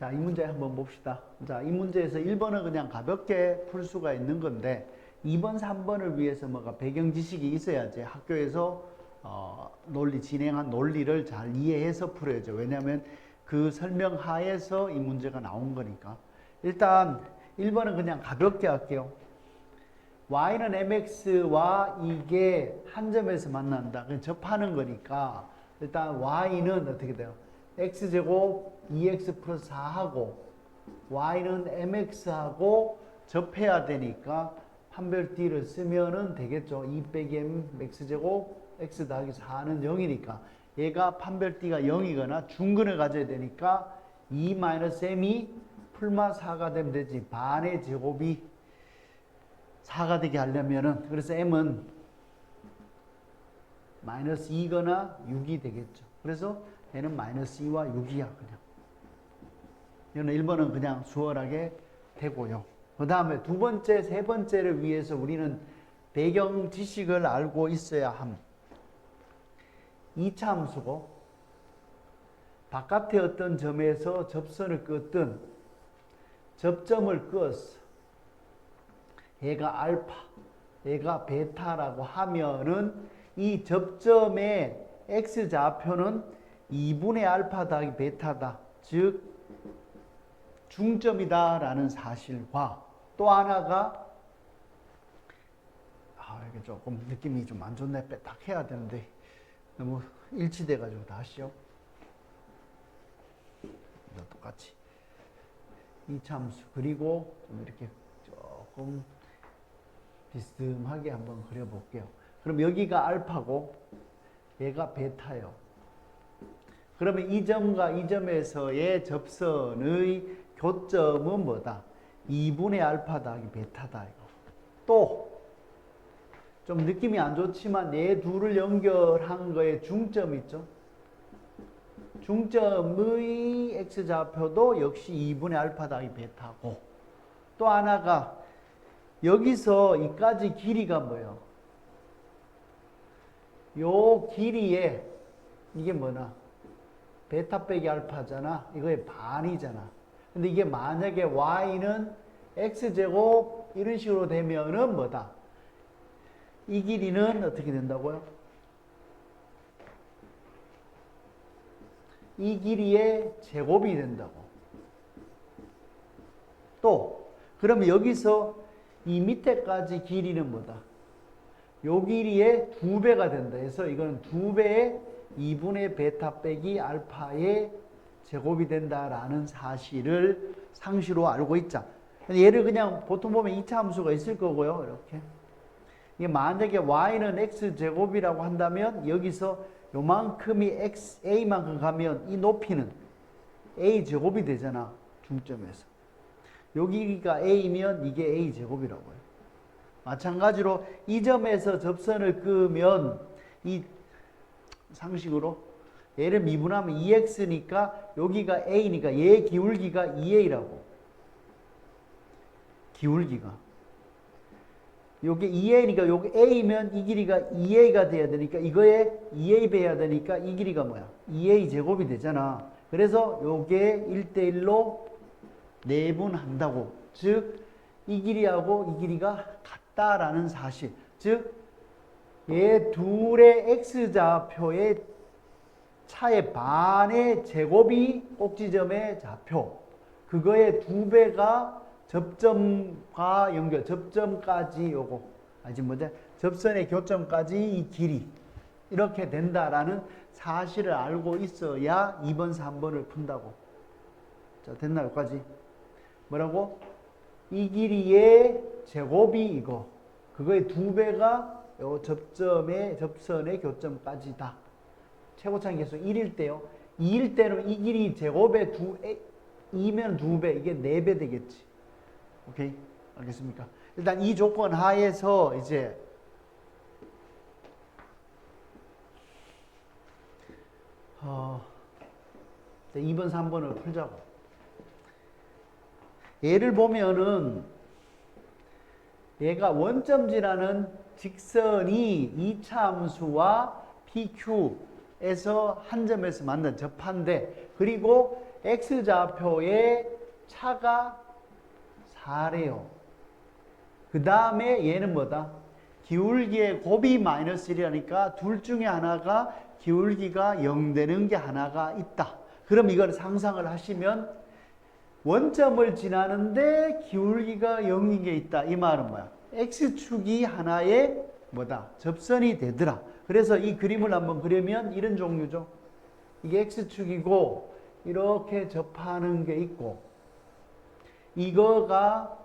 자, 이 문제 한번 봅시다. 자, 이 문제에서 1번은 그냥 가볍게 풀 수가 있는 건데 2번, 3번을 위해서 뭐가 배경 지식이 있어야지 학교에서 어, 논리 진행한 논리를 잘 이해해서 풀어야죠. 왜냐하면 그 설명 하에서 이 문제가 나온 거니까. 일단 1번은 그냥 가볍게 할게요. y는 mx와 이게 한 점에서 만난다. 접하는 거니까 일단 y는 어떻게 돼요? X제곱 2x 플러스 4하고 y는 mx하고 접해야 되니까 판별 d를 쓰면은 되겠죠. 2 빼기 m x제곱 x 더하기 4는 0이니까 얘가 판별 d가 0이거나 중근을 가져야 되니까 2 마이너스 m이 풀마 4가 되면 되지. 반의 제곱이 4가 되게 하려면은 그래서 m은 마이너스 2거나 6이 되겠죠. 그래서 얘는 마이너스 2와 6이야 그냥. 이거는 1번은 그냥 수월하게 되고요. 그 다음에 두 번째, 세 번째를 위해서 우리는 배경 지식을 알고 있어야 함. 2차 함수고 바깥의 어떤 점에서 접선을 끄든 접점을 끄었어. 얘가 알파, 얘가 베타라고 하면은 이 접점의 x 좌표는 2분의 알파 더하기 베타다. 즉 중점이다라는 사실과 또 하나가 아 이게 조금 느낌이 좀 안 좋네. 딱 해야 되는데 너무 일치돼 가지고 다시요. 똑같이 이 참수 그리고 좀 이렇게 조금 비스듬하게 한번 그려볼게요. 그럼 여기가 알파고 얘가 베타요. 그러면 이 점과 이 점에서의 접선의 교점은 뭐다? 2분의 알파 더하기 베타다 이거. 또 좀 느낌이 안 좋지만 얘 둘을 연결한 거에 중점 있죠? 중점의 x좌표도 역시 2분의 알파 더하기 베타고 또 하나가 여기서 이까지 길이가 뭐예요? 요 길이에 이게 뭐나? 베타 빼기 알파잖아. 이거의 반이잖아. 근데 이게 만약에 y는 x제곱 이런 식으로 되면은 뭐다? 이 길이는 어떻게 된다고요? 이 길이의 제곱이 된다고. 또 그러면 여기서 이 밑에까지 길이는 뭐다? 요 길이의 두 배가 된다. 그래서 이거는 두 배의 2분의 베타 빼기 알파의 제곱이 된다라는 사실을 상시로 알고 있자. 얘를 그냥 보통 보면 2차 함수가 있을 거고요. 이렇게. 이게 만약에 y는 x 제곱이라고 한다면 여기서 요만큼이 x a만큼 가면 이 높이는 a 제곱이 되잖아. 중점에서. 여기가 a면 이게 a 제곱이라고요. 마찬가지로 이 점에서 접선을 끄면 이 상식으로 얘를 미분하면 2x니까 여기가 a니까 얘 기울기가 2a라고. 기울기가. 요게 2a니까 요게 a면 이 길이가 2a가 돼야 되니까 이거에 2a 배야 되니까 이 길이가 뭐야? 2a 제곱이 되잖아. 그래서 요게 1대1로 내분한다고. 즉, 이 길이하고 이 길이가 같다라는 사실. 즉, 얘 둘의 x좌표의 차의 반의 제곱이 꼭지점의 좌표. 그거의 두 배가 접점과 연결, 접점까지 요거. 아직 뭐지? 접선의 교점까지 이 길이. 이렇게 된다라는 사실을 알고 있어야 2번, 3번을 푼다고. 자, 됐나, 여기까지? 뭐라고? 이 길이의 제곱이 이거. 그거의 두 배가 요 접점의, 접선의 교점까지다. 최고차인 계수 1일 때요. 2일 때는 이 길이 제곱의 두, 2면 두 배, 이게 네배 되겠지. 오케이? 알겠습니까? 일단 이 조건 하에서 이제 어, 2번, 3번을 풀자고. 얘를 보면은 얘가 원점지라는 직선이 2차 함수와 PQ에서 한 점에서 만난 접한데 그리고 x좌표의 차가 4래요. 그 다음에 얘는 뭐다? 기울기의 곱이 마이너스 1이라니까 둘 중에 하나가 기울기가 0 되는 게 하나가 있다. 그럼 이걸 상상을 하시면 원점을 지나는데 기울기가 0인 게 있다. 이 말은 뭐야? X축이 하나의 뭐다? 접선이 되더라. 그래서 이 그림을 한번 그리면 이런 종류죠. 이게 x축이고 이렇게 접하는 게 있고 이거가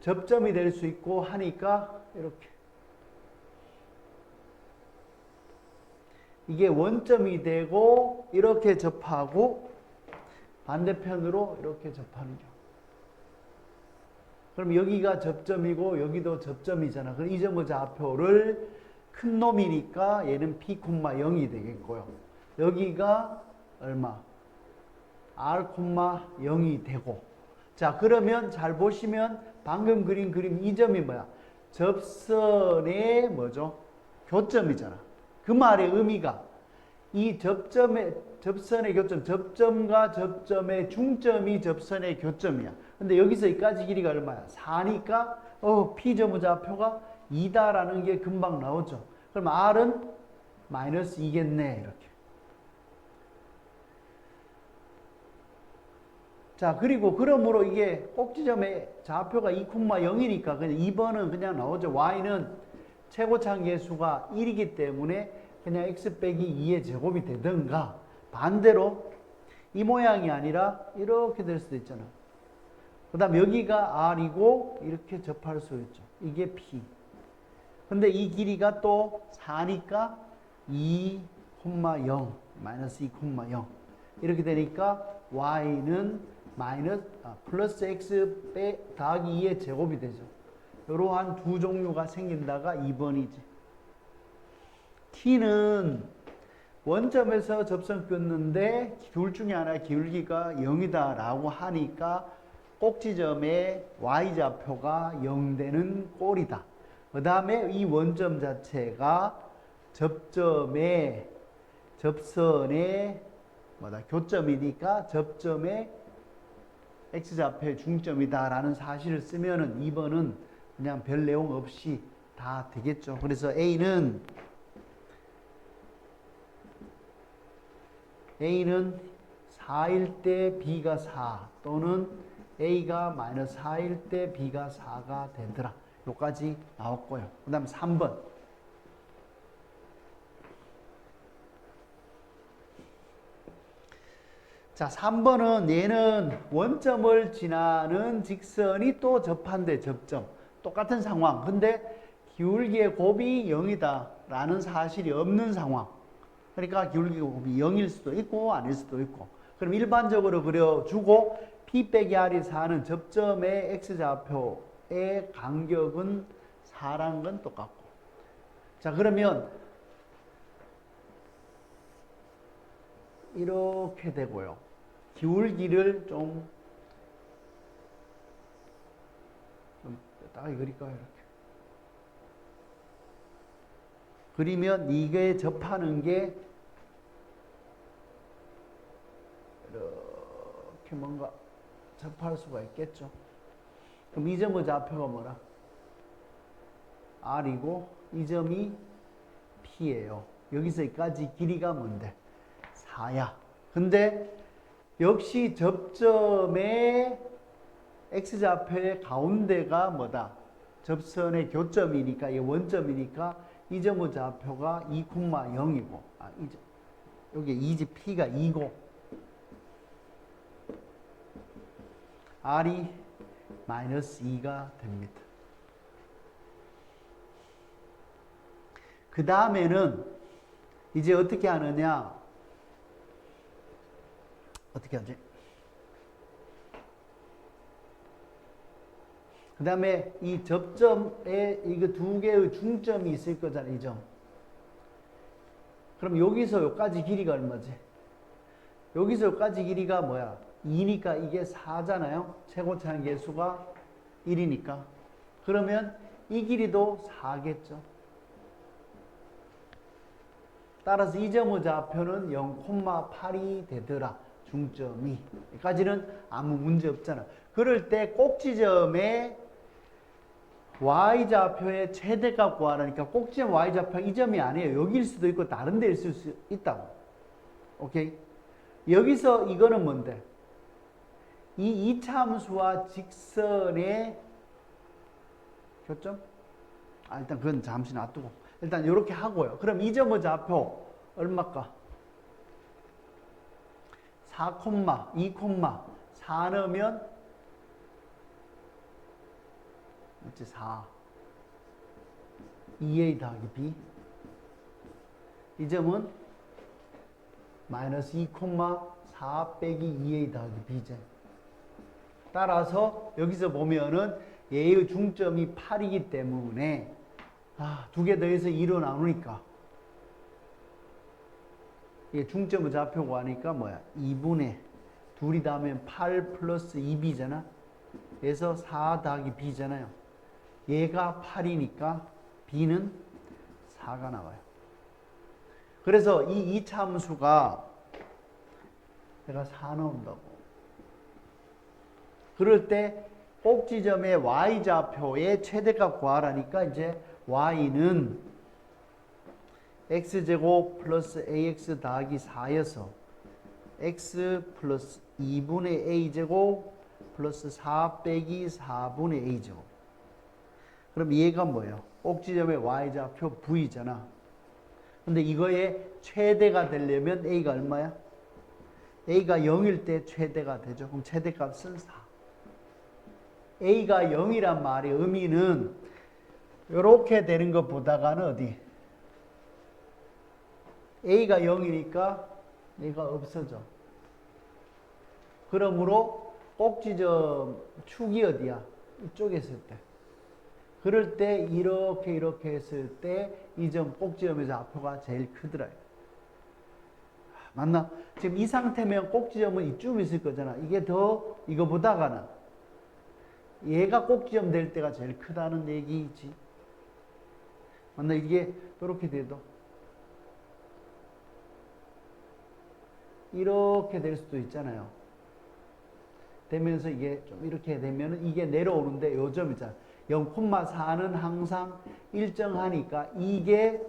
접점이 될 수 있고 하니까 이렇게 이게 원점이 되고 이렇게 접하고 반대편으로 이렇게 접하는 경우. 그럼 여기가 접점이고 여기도 접점이잖아. 그럼 이 점의 좌표를 큰 놈이니까 얘는 p, 0이 되겠고요. 여기가 얼마? r, 0이 되고. 자, 그러면 잘 보시면 방금 그린 그림 이 점이 뭐야? 접선의 뭐죠? 교점이잖아. 그 말의 의미가 이 접점의 접선의 교점, 접점과 접점의 중점이 접선의 교점이야. 근데 여기서 여기까지 길이가 얼마야? 4니까 어, 좌표가 2다라는 게 금방 나오죠. 그럼 R은 마이너스 2겠네. 이렇게. 자, 그리고 그러므로 이게 꼭지점의 좌표가 2,0이니까 그냥 2번은 그냥 나오죠. Y는 최고창 계수가 1이기 때문에 그냥 x 빼기 2의 제곱이 되든가 반대로 이 모양이 아니라 이렇게 될 수도 있잖아. 그 다음 여기가 r이고 이렇게 접할 수 있죠. 이게 p. 근데 이 길이가 또 4니까 2,0 마이너스 2,0 이렇게 되니까 y는 마이너스 아, 플러스 x 빼 더하기 2의 제곱이 되죠. 이러한 두 종류가 생긴다가 2번이지. t는 원점에서 접선 끊는데 둘 중에 하나 기울기가 0이다 라고 하니까 꼭지점의 y좌표가 0 되는 꼴이다. 그 다음에 이 원점 자체가 접점의 접선의 뭐다 교점이니까 접점의 x좌표의 중점이다라는 사실을 쓰면은 2번은 그냥 별 내용 없이 다 되겠죠. 그래서 A는 A는 4일 때 B가 4 또는 A가 마이너스 4일 때 B가 4가 되더라. 요까지 나왔고요. 그 다음 3번. 자, 3번은 얘는 원점을 지나는 직선이 또 접한대, 접점. 똑같은 상황. 근데 기울기의 곱이 0이다. 라는 사실이 없는 상황. 그러니까 기울기 곱이 0일 수도 있고 아닐 수도 있고. 그럼 일반적으로 그려주고 P 빼기 R이 4는 접점의 X좌표의 간격은 4라는 건 똑같고. 자, 그러면 이렇게 되고요. 기울기를 좀, 좀 따위 그릴까요? 이렇게. 그리면 이게 접하는 게 이렇게 뭔가 접할 수가 있겠죠. 그럼 이 점의 좌표가 뭐라? R이고 이 점이 P예요. 여기서 여기까지 길이가 뭔데? 4야. 근데 역시 접점의 X좌표의 가운데가 뭐다? 접선의 교점이니까, 이 원점이니까 이 점의 좌표가 2,0이고, 아, 이 점, 여기 이지 P가 2고, R이 마이너스 2가 됩니다. 그 다음에는 이제 어떻게 하느냐? 어떻게 하지? 그 다음에 이 접점에 이거 두 개의 중점이 있을 거잖아, 이 점. 그럼 여기서 여기까지 길이가 얼마지? 여기서 여기까지 길이가 뭐야? 2니까 이게 4잖아요. 최고차항 계수가 1이니까. 그러면 이 길이도 4겠죠. 따라서 이 점의 좌표는 0,8이 되더라. 중점이 여기까지는 아무 문제 없잖아. 그럴 때 꼭지점의 y좌표의 최대값 구하라니까 꼭지점 y좌표 이 점이 아니에요. 여기일 수도 있고 다른 데일 수 있다고. 오케이? 여기서 이거는 뭔데? 이 이차함수와 직선의 교점? 아, 일단 그건 잠시 놔두고. 일단 이렇게 하고요. 그럼 이 점의 좌표 얼마까? 4, 2, 4 넣으면 맞지? 4. 2a 더하기 b. 이 점은 마이너스 2, 4 빼기 2a 더하기 b제. 따라서 여기서 보면은 얘의 중점이 8이기 때문에 아, 두 개 더해서 2로 나누니까 이게 중점의 좌표고 하니까 뭐야? 2분의 둘이 더하면 8 플러스 2b잖아. 그래서 4 더하기 b잖아요. 얘가 8이니까 b는 4가 나와요. 그래서 이 이차함수가 내가 4 넣는다고. 그럴 때 꼭지점의 y좌표의 최대값 구하라니까 이제 y는 x제곱 플러스 ax 더하기 4여서 x 플러스 2분의 a제곱 플러스 4 빼기 4분의 a제곱 그럼 얘가 뭐예요? 꼭지점의 y좌표 v잖아 근데 이거의 최대가 되려면 a가 얼마야? a가 0일 때 최대가 되죠 그럼 최대값은 4 a가 0이란 말의 의미는 이렇게 되는 것보다가는 어디? a가 0이니까 얘가 없어져. 그러므로 꼭지점 축이 어디야? 이쪽에 있을 때. 그럴 때 이렇게 이렇게 했을 때 이 점 꼭지점의 좌표가 제일 크더라. 맞나? 지금 이 상태면 꼭지점은 이쯤 있을 거잖아. 이게 더 이거보다가는 얘가 꼭지점 될 때가 제일 크다는 얘기지. 맞나? 이게 이렇게 돼도 이렇게 될 수도 있잖아요. 되면서 이게 좀 이렇게 되면은 이게 내려오는데 요점 있잖아. 0,4는 항상 일정하니까 이게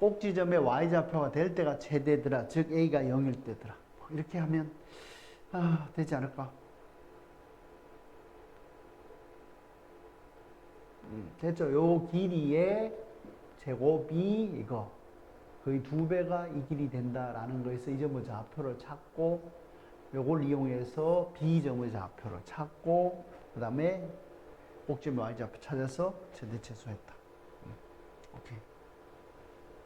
꼭지점의 y좌표가 될 때가 최대더라. 즉 a가 0일 때더라. 이렇게 하면 아, 되지 않을까? 음, 됐죠? 요 길이의 제곱이 이거 거의 두 배가 이 길이 된다라는 거에서 이 점의 좌표를 찾고 요걸 이용해서 B점의 좌표를 찾고 그 다음에 꼭지점의 Y좌표 찾아서 최대 최소했다. 음, 오케이.